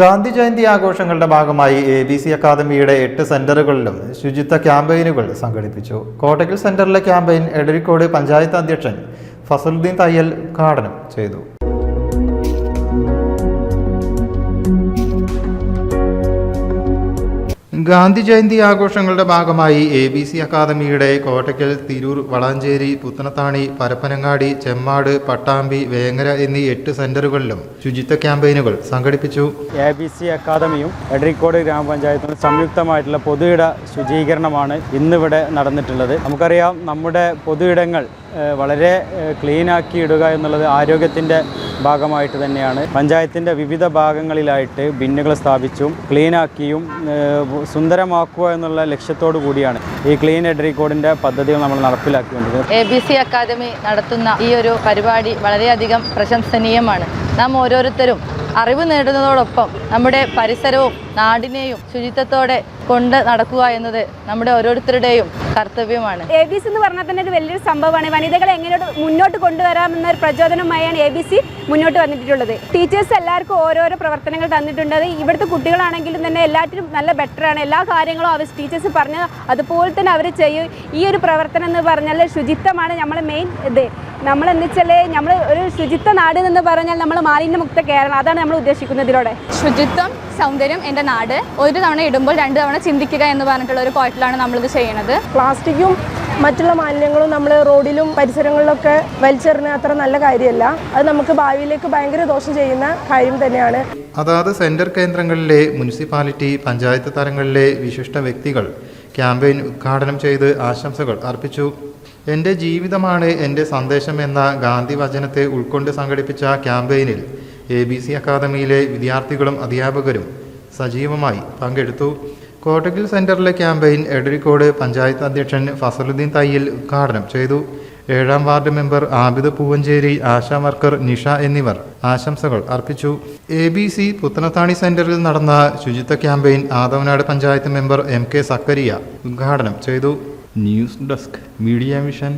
ഗാന്ധി ജയന്തി ആഘോഷങ്ങളുടെ ഭാഗമായി A B C അക്കാദമിയുടെ എട്ട് സെന്ററുകളിലും ശുചിത്വ ക്യാമ്പയിനുകൾ സംഘടിപ്പിച്ചു. കോട്ടക്കൽ സെന്ററിലെ ക്യാമ്പയിൻ എടരിക്കോട് പഞ്ചായത്ത് അധ്യക്ഷൻ ഫസലുദ്ദീൻ തയ്യൽ ഉദ്ഘാടനം ചെയ്തു. ഗാന്ധി ജയന്തി ആഘോഷങ്ങളുടെ ഭാഗമായി എ ബി സി അക്കാദമിയുടെ കോട്ടയ്ക്കൽ തിരൂർ വളാഞ്ചേരി പുത്തനത്താണി പരപ്പനങ്ങാടി ചെമ്മാട് പട്ടാമ്പി വേങ്ങര എന്നീ എട്ട് സെന്ററുകളിലും ശുചിത്വ ക്യാമ്പയിനുകൾ സംഘടിപ്പിച്ചു. എ ബി സി അക്കാദമിയും എടരിക്കോട് ഗ്രാമപഞ്ചായത്തും സംയുക്തമായിട്ടുള്ള പൊതുയിട ശുചീകരണമാണ് ഇന്നിവിടെ നടന്നിട്ടുള്ളത്. നമുക്കറിയാം നമ്മുടെ പൊതുയിടങ്ങൾ വളരെ ക്ലീനാക്കി ഇടുക എന്നുള്ളത് ആരോഗ്യത്തിന്റെ ഭാഗമായിട്ട് തന്നെയാണ്. പഞ്ചായത്തിന്റെ വിവിധ ഭാഗങ്ങളിലായിട്ട് ബിന്നുകൾ സ്ഥാപിച്ചും ക്ലീനാക്കിയും സുന്ദരമാക്കുക എന്നുള്ള ലക്ഷ്യത്തോടു കൂടിയാണ് ഈ ക്ലീൻ എഡറിക്കോഡിന്റെ പദ്ധതികൾ നമ്മൾ നടപ്പിലാക്കിക്കൊണ്ടിരിക്കുന്നത്. എ ബി സി അക്കാദമി നടത്തുന്ന ഈ ഒരു പരിപാടി വളരെയധികം പ്രശംസനീയമാണ്. നാം ഓരോരുത്തരും അറിവ് നേടുന്നതോടൊപ്പം നമ്മുടെ പരിസരവും നാടിനെയും ശുചിത്വത്തോടെ കൊണ്ട് നടക്കുക എന്നത് നമ്മുടെ ഓരോരുത്തരുടെയും കർത്തവ്യമാണ്. എ ബി സി എന്ന് പറഞ്ഞാൽ തന്നെ ഒരു വലിയൊരു സംഭവമാണ്. വനിതകളെ എങ്ങനെയോട് മുന്നോട്ട് കൊണ്ടുവരാമെന്ന ഒരു പ്രചോദനമായാണ് എ ബി സി മുന്നോട്ട് വന്നിട്ടുള്ളത്. ടീച്ചേഴ്സ് എല്ലാവർക്കും ഓരോരോ പ്രവർത്തനങ്ങൾ തന്നിട്ടുണ്ട്. അത് ഇവിടുത്തെ കുട്ടികളാണെങ്കിലും തന്നെ എല്ലാറ്റിനും നല്ല ബെറ്ററാണ് എല്ലാ കാര്യങ്ങളും അവർ ടീച്ചേഴ്സ് പറഞ്ഞ് അതുപോലെ തന്നെ അവർ ചെയ്യും. ഈ ഒരു പ്രവർത്തനം എന്ന് പറഞ്ഞാൽ ശുചിത്വമാണ് നമ്മളെ മെയിൻ ഇത്. നമ്മൾ എന്ന് വെച്ചാൽ നമ്മൾ ഒരു ശുചിത്വ നാട് എന്ന് പറഞ്ഞാൽ നമ്മൾ മാലിന്യമുക്ത കേരളം. അതാണ് നമ്മൾ ഉദ്ദേശിക്കുന്നതിലൂടെ ശുചിത്വം സൗന്ദര്യം എന്റെ നാട് ഒരു തവണ ഇടുമ്പോൾ രണ്ട് തവണ ചിന്തിക്കുക എന്ന് പറഞ്ഞിട്ടുള്ള ഒരു കോട്ടിലാണ് നമ്മളിത് ചെയ്യുന്നത്. പ്ലാസ്റ്റിക്കും മറ്റുള്ള മാലിന്യങ്ങളും നമ്മൾ റോഡിലും പരിസരങ്ങളിലൊക്കെ വലിച്ചെറിഞ്ഞ അത്ര നല്ല കാര്യമല്ല. അത് നമുക്ക് ഭാവിയിലേക്ക് ഭയങ്കര ദോഷം ചെയ്യുന്ന കാര്യം തന്നെയാണ്. അതാത് സെന്റർ കേന്ദ്രങ്ങളിലെ മുനിസിപ്പാലിറ്റി പഞ്ചായത്ത് തലങ്ങളിലെ വിശിഷ്ട വ്യക്തികൾ ക്യാമ്പയിൻ ഉദ്ഘാടനം ചെയ്ത് ആശംസകൾ അർപ്പിച്ചു. എന്റെ ജീവിതമാണ് എന്റെ സന്ദേശം എന്ന ഗാന്ധി വചനത്തെ ഉൾക്കൊണ്ട് സംഘടിപ്പിച്ച ക്യാമ്പയിനിൽ എ ബി സി അക്കാദമിയിലെ വിദ്യാർത്ഥികളും അധ്യാപകരും സജീവമായി പങ്കെടുത്തു. കോട്ടക്കൽ സെന്ററിലെ ക്യാമ്പയിൻ എടരിക്കോട് പഞ്ചായത്ത് അധ്യക്ഷൻ ഫസലുദ്ദീൻ തയ്യിൽ ഉദ്ഘാടനം ചെയ്തു. ഏഴാം ward member Abid Poovancheri ASHA worker Nisha എന്നിവർ ആശംസകൾ അർപ്പിച്ചു. എ ബി സി പുത്തനത്താണി സെന്ററിൽ നടന്ന ശുചിത്വ campaign Athavanad panchayat member M K Zakariya ഉദ്ഘാടനം ചെയ്തു. News desk media mission